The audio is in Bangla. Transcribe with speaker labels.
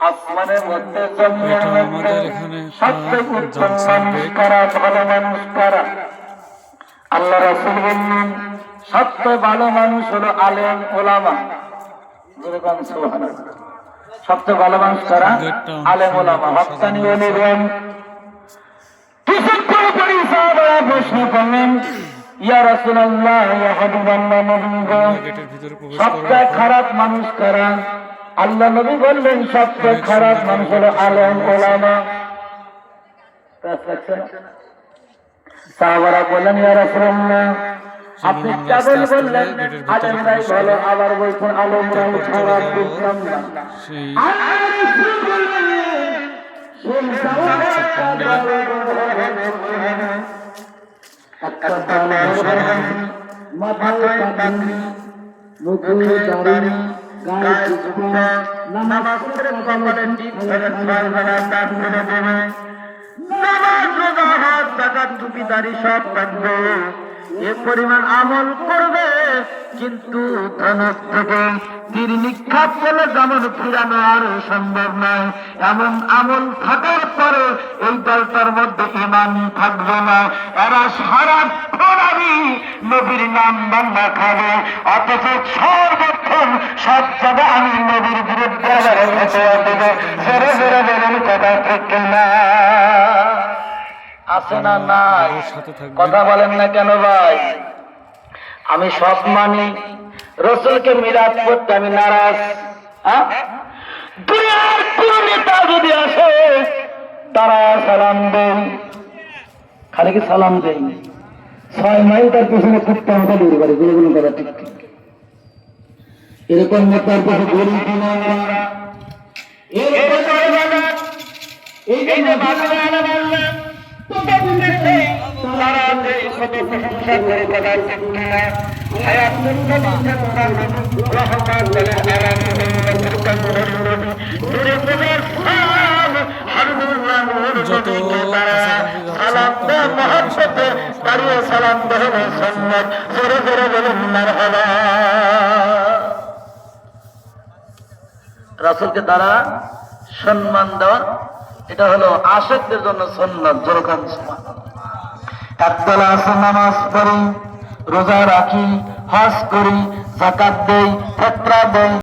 Speaker 1: আসমানের মধ্যে জমিনের মধ্যে
Speaker 2: আহ,
Speaker 1: উত্তম মানুষ। কারা ভালো মানুষ কারা আল্লাহ রাসূল বললেন সবচেয়ে ভালো মানুষ হলো আলেম ওলামা। যেরকম সবচেয়ে ভালো মানুষ কারা আলেম ওলামা।
Speaker 2: আছে।
Speaker 1: ওলিগণ কিছুক্ষণ পরে সাহাবারা প্রশ্ন করলেন ইয়া ইয়া নবী গো
Speaker 2: গেটের ভিতরে প্রবেশ
Speaker 1: সবচেয়ে খারাপ মানুষ কারা আল্লাহ নবী বললেন সবচেয়ে খারাপ মানুষ হলো আলেম ওলামা। সাহাবারা বললেন ইয়া রাসূলুল্লাহ আপনি কেবল বললেন আলেমরাই ভালো আবার বলছেন আলেমরাই খারাপ বুঝলাম না মাথায় মুখে গায়ে জুব্বা, নামাজ কপালে করে টুপি, দাড়ি সব থাকবে। এ পরিমাণ আমল করবে, কিন্তু থেকে তীর নিক্ষাপ করলে যেমন ফিরানো আর সম্ভব নয়। এমন আমল থাকার পরে এই দলটার মধ্যে ইমানই থাকবে না। এরা নবীর নাম বান্না খাবে, অথচ সর্বক্ষণ সব জায়গায় আমি নবীর বিরুদ্ধে আছে না নাই।
Speaker 2: ওর সাথে থাকবে।
Speaker 1: কথা বলেন না কেন ভাই? আমি সব মানি। রসুলকে মিরাজ করতে আমি নারাজ। হ্যাঁ? দুনিয়ার কোন নেতা যদি আসে তারা সালাম দেন খালি কি সালাম দেই ছয় মাইল তার পিছনে কুত্তা মাথা দূরে করে কথা ঠিক ঠিক। এরকম নেতার কাছে গরিব কিনা এই যে মাদ্রাসা সালাম দে মহাব্বতে তারিয়ে সালাম দেবে সন্ন্যত জোরে জোরে বলুন মারহাবা রাসূলকে তারা সম্মান দেওয়া, এটা হলো আশেকদের জন্য সন্ন্যত জোরকান সমান একবেলা আসে নামাজ পড়ি রোজা রাখি হজ করি জাকাত দেই ফেতরা দেই।